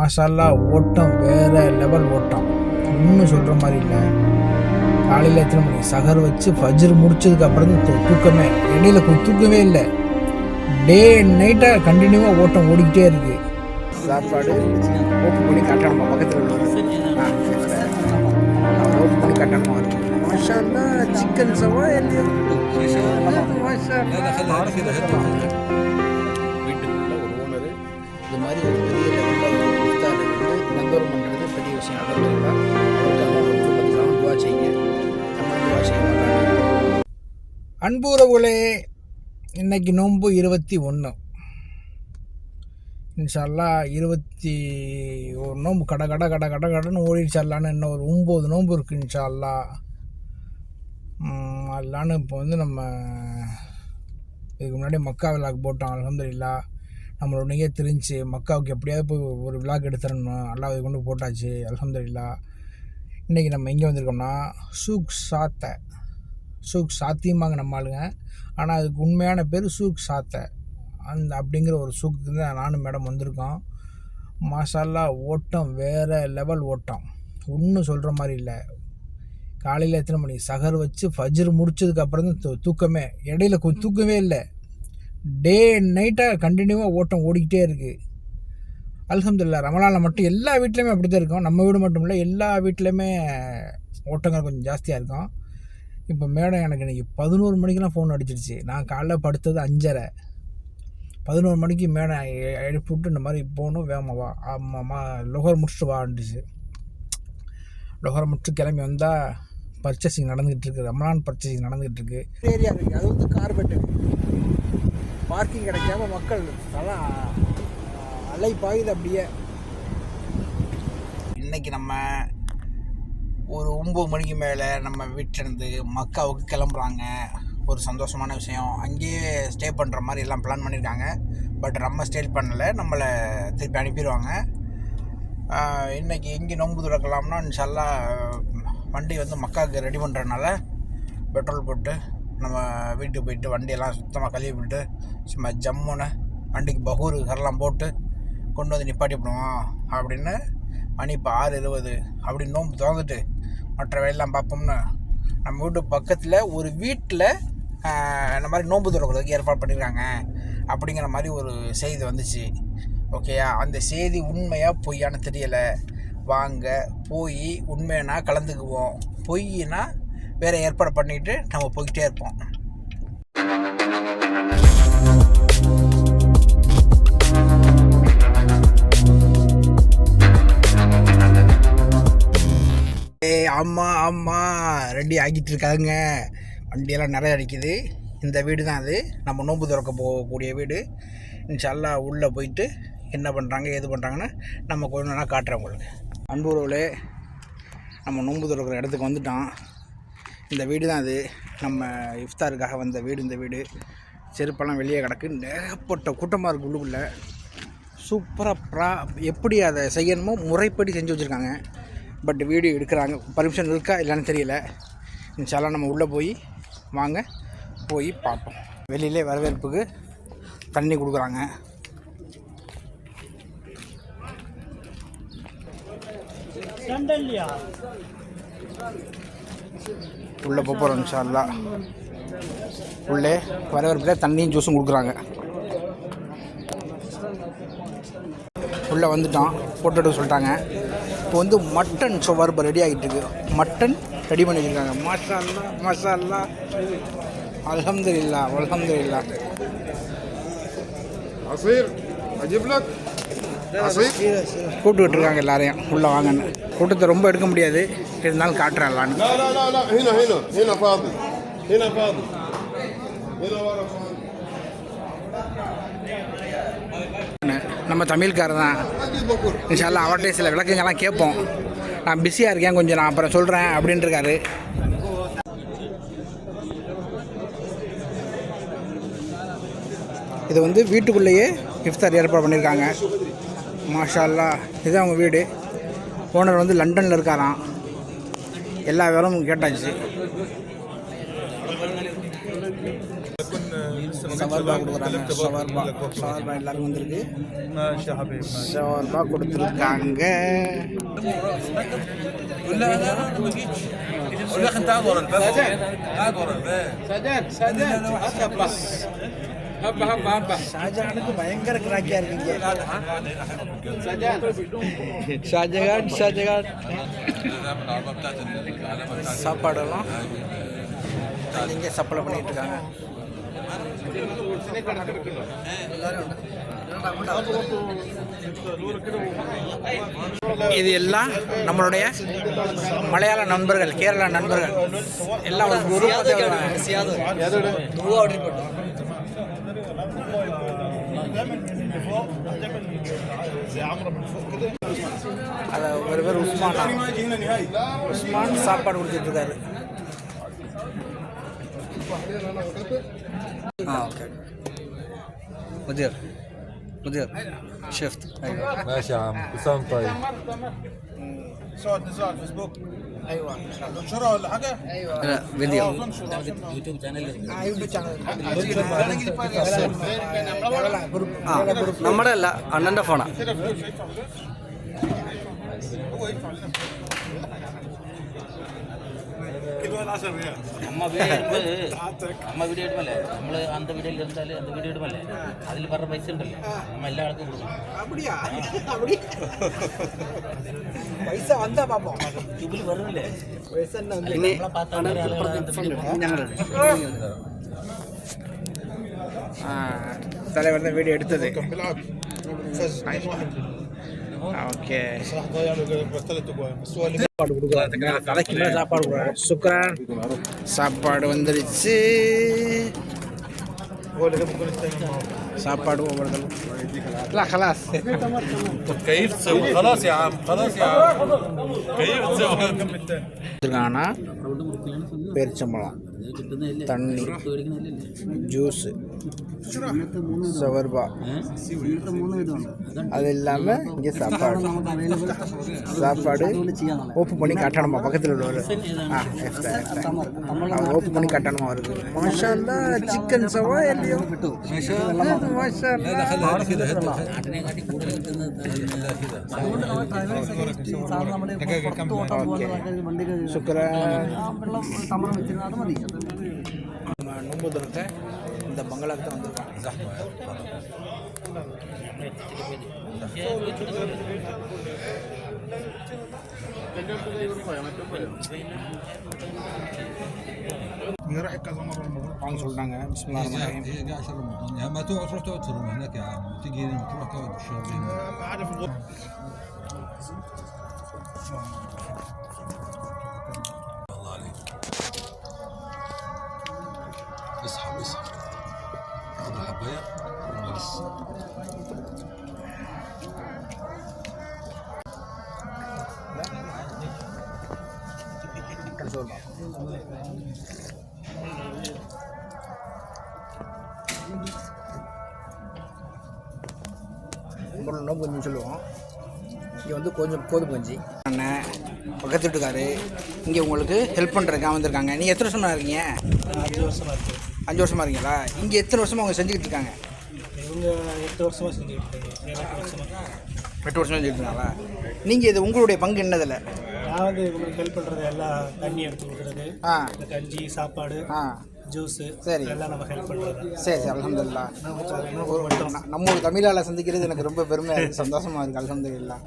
மாஷால்லா ஓட்டம் வேறு லெவல் ஓட்டம். இன்னும் சொல்கிற மாதிரி இல்லை. காலையில் எத்தனை மணி சகர் வச்சு ஃபஜ்ர் முடிச்சதுக்கு அப்புறம் தூக்கமே. இடையில தூக்கமே இல்லை. டே அண்ட் நைட்டாக கண்டினியூவாக ஓட்டம் ஓடிக்கிட்டே இருக்குது சாப்பாடு ஓப்பன் பண்ணி கட்டணமா பக்கத்தில் உள்ளவர் ஓப்பன் பண்ணி கட்டணமா மாஷால்லா சிக்கன் சவா வீட்டுக்குள்ள அன்புறவுகளே இன்றைக்கி இன்னைக்கு நோன்பு இருபத்தி ஒன்று இன்ஷால்லா இருபத்தி ஒரு நோன்பு கட கட கட கட கடன்னு ஓடிடுச்சாலான்னு இன்னும் ஒரு ஒம்பது நோன்பு இருக்குது இன்ஷால்லா. அல்லான்னு இப்போ வந்து நம்ம இதுக்கு முன்னாடி மக்கா விழாக்கு போட்டோம் அலமதுல்லா நம்மளோடய தெரிஞ்சு மக்காவுக்கு எப்படியாவது போய் ஒரு விழாக்கு எடுத்துடணும். அல்லாஹ் இது கொண்டு போட்டாச்சு அலமதுல்லா இன்றைக்கி நம்ம எங்கே வந்திருக்கோம்னா சூக் சாத்தை. சூக் சாத்தியமாங்க நம்ம ஆளுங்க. ஆனால் அதுக்கு உண்மையான பேர் சூக் சாத்தை. அந்த அப்படிங்கிற ஒரு சூக்குக்கு தான் நானும் மேடம் வந்திருக்கோம். மாஷால்லா ஓட்டம் வேறு லெவல் ஓட்டம். ஒன்றும் சொல்கிற மாதிரி இல்லை. காலையில் எத்தனை மணி? சகர் வச்சு ஃபஜ்ர் முடிச்சதுக்கு அப்புறம் தான் தூ- தூக்கமே. இடையில கொஞ்சம் தூக்கமே இல்லை. டே அண்ட் நைட்டாக கண்டினியூவாக ஓட்டம் ஓடிக்கிட்டே இருக்குது அல்ஹம்துலில்லாஹ் ரமலானில் மட்டும் எல்லா வீட்லேயுமே அப்படி தான் இருக்கும். நம்ம வீடு மட்டும் இல்லை எல்லா வீட்லேயுமே ஓட்டங்கள் கொஞ்சம் ஜாஸ்தியாக இருக்கும். இப்போ மேடம் எனக்கு இன்றைக்கி பதினோரு மணிக்கெலாம் ஃபோன் அடிச்சிடுச்சு. நான் காலைல படுத்தது அஞ்சரை. பதினோரு மணிக்கு மேடம் எ- எழுப்பி விட்டு இந்த மாதிரி போகணும் வேகமாவா ஆமாம்மா லொஹர் முடிச்சுட்டு வாண்டுச்சு லொஹர் முடிச்சு கிளம்பி வந்தால் பர்ச்சேசிங் நடந்துகிட்டு இருக்கு. ரமலான் பர்ச்சேசிங் நடந்துகிட்டு இருக்கு. ஏரியா இருக்குது அது வந்து கார்பெட்டு பார்க்கிங் கிடைக்காம மக்கள் நல்லா அலை பாயுது அப்படியே. இன்னைக்கு நம்ம ஒரு ஒம்பது மணிக்கு மேலே நம்ம வீட்டிலேருந்து மக்காவுக்கு கிளம்புறாங்க. ஒரு சந்தோஷமான விஷயம். அங்கேயே ஸ்டே பண்ணுற மாதிரி எல்லாம் பிளான் பண்ணியிருக்காங்க பட் நம்ம ஸ்டே பண்ணலை. நம்மளை திருப்பி அனுப்பிடுவாங்க இன்றைக்கி எங்கே நோன்பு திறக்கலாம்னா இன்ஷால்லா வண்டி வந்து மக்காவுக்கு ரெடி பண்ணுறதுனால பெட்ரோல் போட்டு நம்ம வீட்டுக்கு போயிட்டு வண்டியெல்லாம் சுத்தமாக கழுவி விட்டு சும்மா ஜம்முன்னு வண்டிக்கு பகூர் கரெல்லாம் போட்டு கொண்டு வந்து நிப்பாட்டி விடுவோம் அப்படின்னு மணி இப்போ ஆறு இருபது அப்படி நோன்பு திறந்துட்டு மற்ற வேலையெல்லாம் பார்ப்போம்னா நம்ம வீட்டு பக்கத்தில் ஒரு வீட்டில் இந்த மாதிரி நோன்பு திறக்கிறதுக்கு ஏற்பாடு பண்ணிக்கிறாங்க அப்படிங்கிற மாதிரி ஒரு செய்தி வந்துச்சு. ஓகேயா அந்த செய்தி உண்மையாக பொய்யான்னு தெரியலை. வாங்க போய் உண்மைனா கலந்துக்குவோம். பொய்னா வேறு ஏற்பாடு பண்ணிட்டு நம்ம போய்கிட்டே இருப்போம். ஏய் அம்மா அம்மா ரெடி ஆகிட்டு இருக்காங்க. வண்டியெல்லாம் நிறைய அடிக்குது. இந்த வீடு தான் அது. நம்ம நோன்பு திறக்க போகக்கூடிய வீடு. இன்ஷால்லா உள்ளே போயிட்டு என்ன பண்ணுறாங்க ஏது பண்ணுறாங்கன்னு நம்ம கொஞ்சம் நேரம் காட்டுறேன் உங்களுக்கு. அன்புறவுகளே நம்ம நோன்பு திறக்கிற இடத்துக்கு வந்துட்டோம். இந்த வீடு தான் அது. நம்ம இஃப்தாருக்காக வந்த வீடு இந்த வீடு. செருப்பெல்லாம் வெளியே கிடக்கு. நேரப்பட்ட கூட்டமாக இருக்குது உள்ளுக்குள்ளே. சூப்பராக ப்ரா எப்படி அதை செய்யணுமோ முறைப்படி செஞ்சு வச்சுருக்காங்க. பட் வீடியோ எடுக்கிறாங்க. பர்மிஷன் இருக்கா இல்லைன்னு தெரியல. இன்ஷால்லாம் நம்ம உள்ளே போய் வாங்க போய் பார்ப்போம். வெளியிலே வரவேற்புக்கு தண்ணி கொடுக்குறாங்க. உள்ளே போக போகிறோம் இன்ஷால்லா உள்ளே வரவேற்பில் தண்ணியும் ஜூஸும் கொடுக்குறாங்க. உள்ளே வந்துட்டோம் ஃபோட்டோ எடுக்க சொல்லிட்டாங்க. இப்போ வந்து மட்டன் ஷவர்பா ரெடி ஆகிட்டு ஆகிட்டுருக்கு மட்டன் ரெடி பண்ணி வச்சுருக்காங்க மசாலா. மசாலா அலமது இல்லா அலமது இல்லா கூப்பிட்டு இருக்காங்க எல்லாரையும். உள்ளே வாங்கன்னு கூட்டத்தை ரொம்ப எடுக்க முடியாது. இருந்தாலும் காட்டுறேன் எல்லான்னு நம்ம தமிழ்காரர் தான். இன்ஷால்லா அவர்கிட்ட சில விளக்கங்கள்லாம் கேட்போம். நான் பிஸியாக இருக்கேன் கொஞ்சம் நான் அப்புறம் சொல்கிறேன் அப்படின்ட்டுருக்காரு இது வந்து வீட்டுக்குள்ளேயே இஃப்தார் ஏற்பாடு பண்ணியிருக்காங்க. மாஷால்லா இது அவங்க வீடு. ஓனர் வந்து லண்டனில் இருக்காராம். எல்லா வேலையும் கேட்டாச்சு. சவர்பா கொடுக்குறாங்க சவர்பா சவர்பா எல்லாருக்கும் வந்திருக்கு சவர்பா கொடுத்துருக்காங்க لا لا لا انا ما جيتش قول لك انت قاعد ورا الباب قاعد ورا الباب سادات سادات هبا هبا هبا هبا ஷாஜகானுக்கு பயங்கர கிராக்கியா இருக்கீங்க سادات ஷாஜகான் ஷாஜகான் العلامه العربيه بتاعت العلامه بتاعت சாப்பாடெல்லாம் இங்கே சப்ளை பண்ணிட்டு இருக்காங்க இது எல்லாம் நம்மளுடைய மலையாள நண்பர்கள் கேரளா நண்பர்கள் எல்லாம் ஒரு குரூப் அது ஒரு பேர் உஸ்மான் உஸ்மான் சாப்பாடு கொடுத்துட்டு ആ اوكي مدير مدير شفت ايوه ماشي يا عم وسام طيب صوت نزاع فيسبوك ايوه تنشرها ولا حاجه؟ ايوه لا فيديو يوتيوب ചാനൽ യൂട്യൂബ് ചാനൽ നമ്മുടെ هو يدفع لنا நம்ம வீடியோ എടുക്കുമ്പോൾ நம்ம வீடியோ எடுக்கல നമ്മൾ அந்த வீடியோல இருந்தாலே அந்த வீடியோ எடுக்கல അതിൽ പറഞ്ഞ പൈസ ഉണ്ടല്ലോ നമ്മൾ എല്ലാ ആൾക്കും കൊടുക്കും அப்படியா அப்படி പൈസ വന്നാ പാപ്പോ ഇതിൽ വരുന്നില്ലേ പൈസ തന്നെ വന്നില്ല. നമ്മളെ പാത്താണ് ആ, തലേ വരുന്ന വീഡിയോ എടുത്തത് اوكي صراحه ضيعنا ثلاث اجوان بس هو اللي சாப்பாடு கொடுக்குறாங்க தலைக்கு மேலே சாப்பாடு கொடுக்குறாங்க சுக்ரான் சாப்பாடு வந்துருச்சு சாப்பாடு ஒவ்வொருத்தரும் لا خلاص طب كيف تسوي خلاص يا عم خلاص يا عم كيف تسوي பேரிச்சம்பழம் தண்ணி ஜூஸ் சவர்பா அது இல்லாமல் இங்கே சாப்பாடு சாப்பாடு ஓப்பன் பண்ணி காட்டணுமா பக்கத்தில் உள்ளவர் ஆ ஓப்பன் பண்ணி காட்டணுமா அவருக்கு மாஷா சிக்கன் சவா இல்லையோ மாஷா നാട്ടിനെക്കാട്ടി കൂടുതൽ കിട്ടുന്നത് சுக்கரன் நம்ம நோம்பு திறக்க இந்த பங்களாக்கு தான் வந்திருக்கோம் வாங்க சொல்லிட்டாங்க பிஸ்மில்லா Rahman Rahim. هي قاعد رمضان يا ما تقعد تروح تقعد في روما هناك يا عم تيجي هنا تروح تقعد في الشهرين الله اصحى واصحى اخذ الحبايه ونغلس Belum nunggu nyusul loh. இங்கே வந்து கொஞ்சம் கோதுமை கஞ்சி. அண்ணன் பக்கத்து வீட்டுக்காரு. இங்கே உங்களுக்கு ஹெல்ப் பண்ணுறதுக்காக வந்திருக்காங்க. நீங்கள் எத்தனை வருஷமா இருக்கீங்க? அஞ்சு வருஷமா இருக்கு. அஞ்சு வருஷமா இருக்கீங்களா? இங்கே எத்தனை வருஷமா அவங்க செஞ்சுக்கிட்டு இருக்காங்க? இவங்க எட்டு வருஷமா செஞ்சுக்கிட்டு இருக்காங்க. எட்டு வருஷம். செஞ்சுக்கிட்டு இருக்காங்களா? நீங்கள் இது உங்களுடைய பங்கு என்னதில் நான் வந்து இவங்களுக்கு ஹெல்ப் பண்ணுறது எல்லாம் தண்ணி எடுத்து கொடுக்குறது ஆ. கஞ்சி சாப்பாடு ஆ. ஜூஸு சரி. எல்லாம் நம்ம ஹெல்ப் பண்ணுறது சரி சரி அலமதுல்லா நம்ம ஒரு தமிழால் சந்திக்கிறது எனக்கு ரொம்ப பெருமையாக இருக்குது சந்தோஷமாக இருக்குது அலமதுல்லா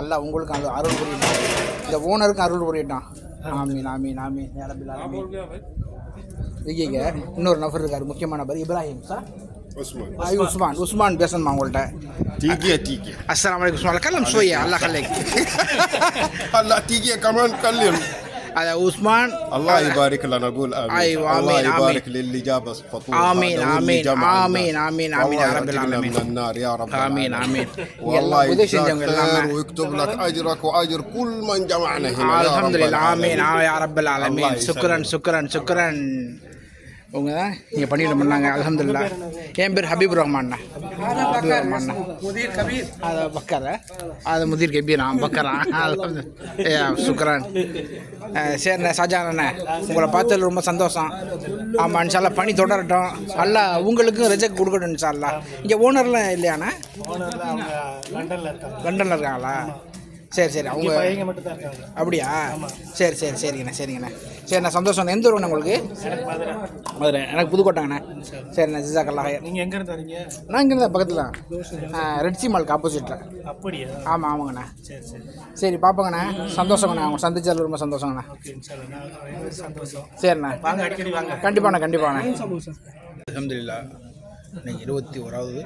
அல்ல உங்களுக்கு அந்த அருள் புரியட்டும். இந்த ஓனருக்கு அருள் புரியட்டான் ஆமீன் ஆமீன் ஆமீன். நேரபில் ஆமீன் விஜய்க இன்னொரு நபர் இருக்கார் முக்கியமான நபர் இப்ராஹிம் சார் ஹாய் உஸ்மான் உஸ்மான் பேசணுமா உங்கள்கிட்ட ठीक है ठीक है अस्सलाम वालेकुम कलम सोइए अल्लाह खलेक अल्लाह ठीक على عثمان. الله يبارك لنا نقول آمين. أيوه الله آمين. يبارك آمين. للي جاب فطور. آمين آمين آمين آمين آمين يا رب العالمين من النار يا رب آمين آمين. والله يجزاك خير ويكتب لك أجرك وأجر كل من جمعنا هنا الحمد لله آمين آه يا رب العالمين. شكرا شكرا شكرا. அவங்க தான் இங்கே பணியில் பண்ணாங்க. அலமதுல்லா என் பேர் ஹபீப் ரஹ்மான்ண்ணா ஹபீப் ரஹ்மான்ண்ணா அது பக்கரா? அது முதிர் கபீரா. பக்கரா. ஏ சுக்ரான். சரிண்ணே ஷாஜான் அண்ணே உங்களை பார்த்ததுல ரொம்ப சந்தோஷம். ஆமாம் இன்ஷால்லா பணி தொடரட்டும். அல்லா உங்களுக்கும் ரிஜெக்ட் கொடுக்கட்டும் இன்ஷால்லா இங்கே ஓனர்லாம் இல்லையாண்ணா லண்டனில் இருக்காங்களா? சரி சரி. அவங்க அப்படியா? சரி சரி சரிங்கண்ணா சரிங்கண்ணா. சரிண்ணா சந்தோஷம். எந்த ஊருண்ணா உங்களுக்கு? மதுரை. எனக்கு புதுக்கோட்டைங்கண்ணா. சரிண்ணா ஜிசாக்கல்லா நீங்கள் எங்கேருந்து வரீங்க? நான் இங்கே தான் பக்கத்தில் தான். ரெட்சி மால்க்கு ஆப்போசிட்டில் அப்படியா? ஆமாம் ஆமாங்கண்ணா. சரி சரி. சரி பார்ப்போங்கண்ணா சந்தோஷங்கண்ணா. அவங்க சந்திச்சதில் ரொம்ப சந்தோஷங்கண்ணா. சந்தோஷம். சரிண்ணா. வாங்க அடிக்கடி வாங்க. கண்டிப்பாண்ணா கண்டிப்பாண்ணா. அலமதுல்லா இன்னைக்கு இருபத்தி ஓராவது.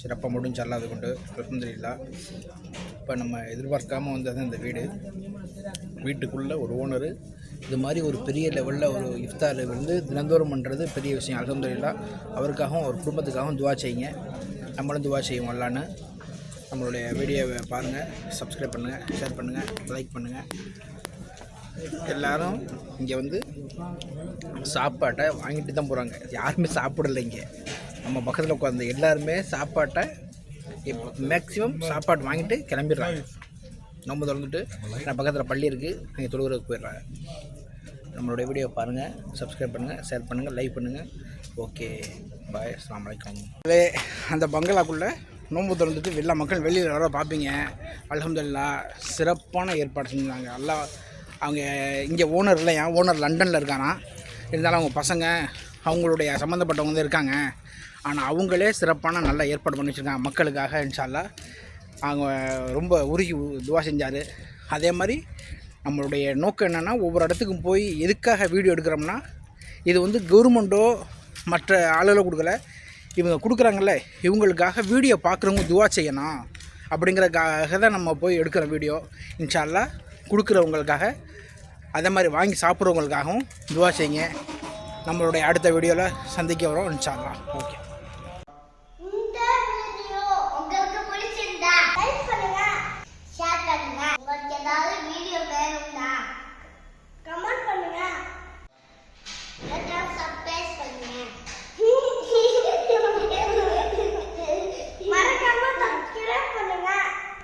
சிறப்பாக முடிஞ்சு அல்லாது கொண்டு அலமதுல்லா இப்போ நம்ம எதிர்பார்க்காம வந்தது இந்த வீடு. வீட்டுக்குள்ளே ஒரு ஓனரு இது மாதிரி ஒரு பெரிய லெவலில் ஒரு இஃப்தார் வந்து தினந்தோறும் பண்ணுறது பெரிய விஷயம் அலமதுல்லா அவருக்காகவும் ஒரு குடும்பத்துக்காகவும் துவா செய்யுங்க. நம்மளும் துவா செய்வோம் வரலான்னு நம்மளுடைய வீடியோவை பாருங்கள் சப்ஸ்கிரைப் பண்ணுங்கள் ஷேர் பண்ணுங்கள் லைக் பண்ணுங்கள் எல்லாரும் இங்கே வந்து சாப்பாட்டை வாங்கிட்டு தான் போகிறாங்க யாருமே சாப்பிடல இங்கே. நம்ம பக்கத்தில் உட்காந்து எல்லாருமே சாப்பாட்டை இப்போ மேக்ஸிமம் சாப்பாடு வாங்கிட்டு கிளம்பிடுறாங்க. நம்ம திறந்துட்டு நான் பக்கத்தில் பள்ளி இருக்குது அங்கே தொழுகிறதுக்கு போயிடுறாங்க. நம்மளுடைய வீடியோ பாருங்கள் சப்ஸ்கிரைப் பண்ணுங்கள் ஷேர் பண்ணுங்கள் லைக் பண்ணுங்கள் ஓகே பாய் அஸ்லாம் வலைக்கம் அந்த பங்களாக்குள்ளே நோன்பு திறந்துட்டு எல்லா மக்கள் வெளியில் வர பார்ப்பீங்க. அலமதுல்லா சிறப்பான ஏற்பாடு செஞ்சாங்க. எல்லாம் அவங்க இங்கே ஓனர் இல்லை ஓனர் லண்டனில் இருக்கானா? இருந்தாலும் அவங்க பசங்க அவங்களுடைய சம்மந்தப்பட்டவங்க வந்து இருக்காங்க. ஆனால் அவங்களே சிறப்பான நல்ல ஏற்பாடு பண்ணி வச்சுருக்காங்க மக்களுக்காக இன்ஷால்லா அவங்க ரொம்ப உருகி துவா செஞ்சார். அதே மாதிரி நம்மளுடைய நோக்கம் என்னென்னா ஒவ்வொரு இடத்துக்கும் போய் எதுக்காக வீடியோ எடுக்கிறோம்னா இது வந்து கவர்மெண்ட்டோ மற்ற ஆளுகளை கொடுக்கல. இவங்க கொடுக்குறாங்கல்ல இவங்களுக்காக வீடியோ பார்க்குறவங்க துவா செய்யணும் அப்படிங்கிறதுக்காக தான் நம்ம போய் எடுக்கிற வீடியோ. இன்ஷால்லா கொடுக்குறவங்களுக்காக அதே மாதிரி வாங்கி சாப்பிட்றவங்களுக்காகவும் துவா செய்யுங்க. நம்மளுடைய அடுத்த வீடியோவில் சந்திக்க வரோம் இன்ஷால்லா ஓகே.